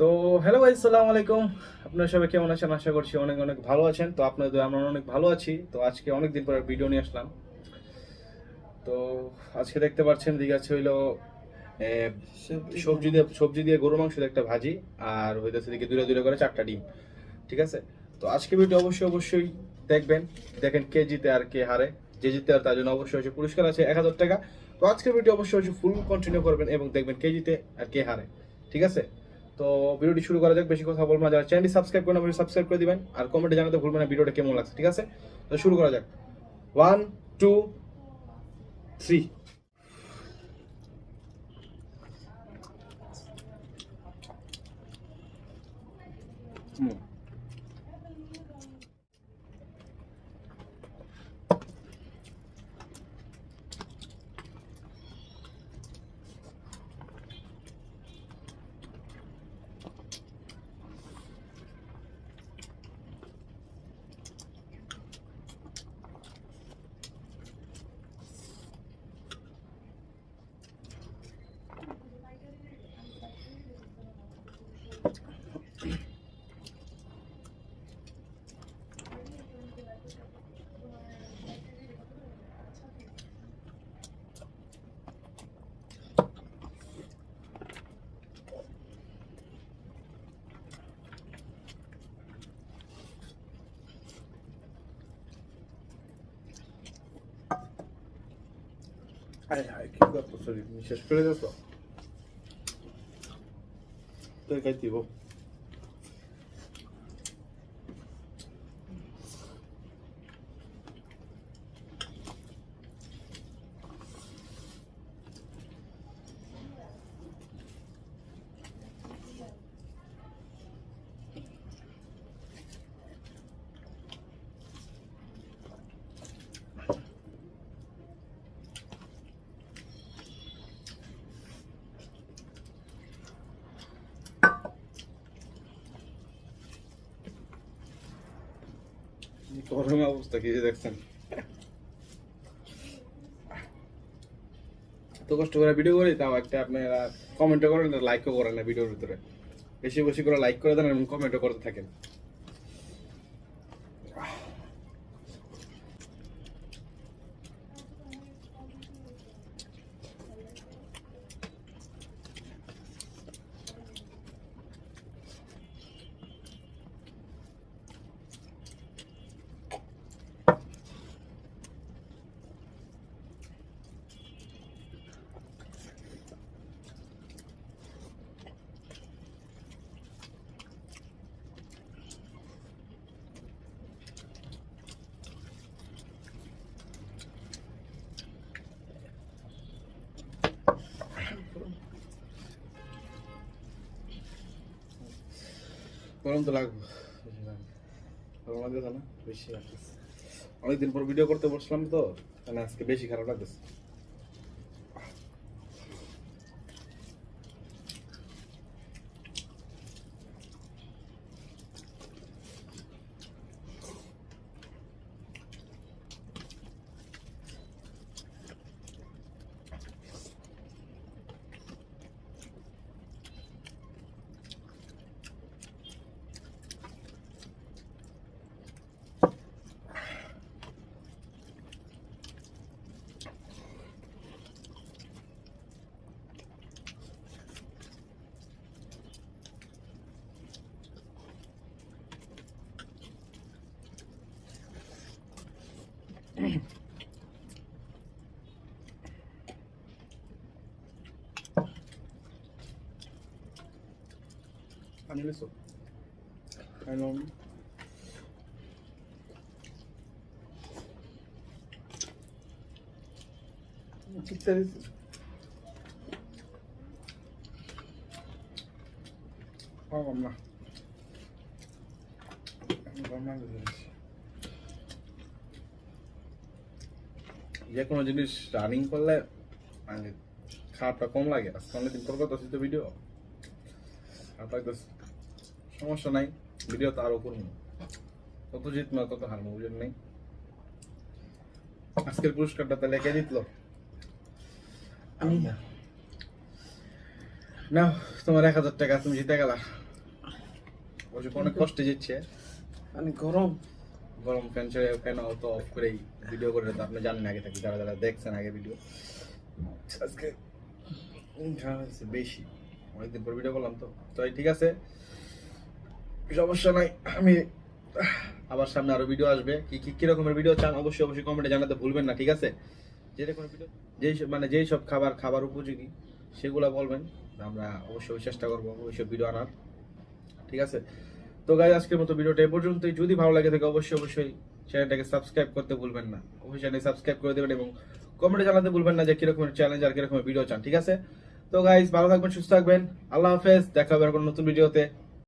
তো হ্যালো ভাই সালাম আলাইকুম। আপনারা সবাই কেমন আছেন? আশা করছি অনেক অনেক ভালো আছেন। তো আপনাদের আমরা অনেক ভালো আছি। তো আজকে অনেক দিন পর ভিডিও নিয়ে আসলাম। তো আজকে দেখতে পাচ্ছেন দিকে আছে হইল সবজি দিয়ে। সবজি দিয়ে গরু মাংস একটা ভাজি আর হইতেছে দিকে দূরে দূরে করে চারটা ডিম। ঠিক আছে? তো আজকে ভিডিও অবশ্যই অবশ্যই দেখবেন। দেখেন কে জিতে আর কে হারে। যে জিতে আর তার জন্য অবশ্যই অবশ্যই পুরস্কার আছে এক হাজার টাকা। তো আজকের ভিডিও অবশ্যই অবশ্যই ফুল কন্টিনিউ করবেন এবং দেখবেন কে জিতে আর কে হারে। ঠিক আছে? তো ভিডিওটি শুরু করা যাক, বেশি কথা বলব না। যারা চ্যানেলটি সাবস্ক্রাইব করেন অবশ্যই সাবস্ক্রাইব করে দিবেন। আর কমেন্টে জানাতে ভুলবেন না, ভিডিওটা কেমন লাগছে, ঠিক আছে? তো শুরু করা যাক। ওয়ান টু থ্রি হুম হায় হায় কি করতো শরীর তুমি শেষ করে দিয়েছ তুই খাই গরমে অবস্থা, কি দেখছেন? এত কষ্ট করে ভিডিও করি, তাও একটা আপনারা কমেন্টও করেন, লাইকও করেন না ভিডিওর ভিতরে। বেশি বেশি করে লাইক করে দেন এবং কমেন্টও করতে থাকেন। গরম তো লাগবে। গরম লাগতেছে না বেশি অনেকদিন পর ভিডিও করতে বসলাম তো মানে আজকে বেশি খারাপ লাগতেছে। পানি লেছো হ্যালো ঠিকঠাক পাবো না যে কোনো জিনিস রানিং করলে মানে খারাপটা কম লাগে আজকে অনেকদিন পর কথা তো ভিডিও খারাপ লাগতেছে সমস্যা নাই ভিডিও তো আরও করব। কত জিতলো কত হারবো বুঝেন নাই? আজকের পুরস্কারটা তাহলে কে জিতলো? আমি। না তোমার এক হাজার টাকা তুমি জিতে গেলা। অবশ্য অনেক কষ্টে যাচ্ছে মানে গরম। গরম ফ্যান ছেড়ে ফ্যান তো অফ করেই ভিডিও করে তো আপনি জানেন আগে থাকি যারা যারা দেখছেন আগে ভিডিও আজকে। বেশি অনেকদিন পর ভিডিও করলাম তো। তো এই ঠিক আছে? সমস্যা নাই। আমি আবার সামনে আরও ভিডিও আসবে। কি কি কি রকমের ভিডিও চান অবশ্যই অবশ্যই কমেন্টে জানাতে ভুলবেন না, ঠিক আছে? যে কোনো ভিডিও যেই মানে যেই সব খাবার খাবার উপযোগী, সেগুলো বলবেন। আমরা অবশ্যই চেষ্টা করব ওইসব ভিডিও আনার। ঠিক আছে? তো গাই আজকের মতো ভিডিওটা এই পর্যন্তই। যদি ভালো লাগে থাকে, অবশ্যই অবশ্যই চ্যানেলটাকে সাবস্ক্রাইব করতে ভুলবেন না। অবশ্যই চ্যানেল সাবস্ক্রাইব করে দেবেন এবং কমেন্টে জানাতে ভুলবেন না যে কিরকমের চ্যালেঞ্জ আর কিরকমের ভিডিও চান, ঠিক আছে? তো গাইজ ভালো থাকবেন, সুস্থ থাকবেন। আল্লাহ হাফেজ, দেখা হবে আর নতুন ভিডিওতে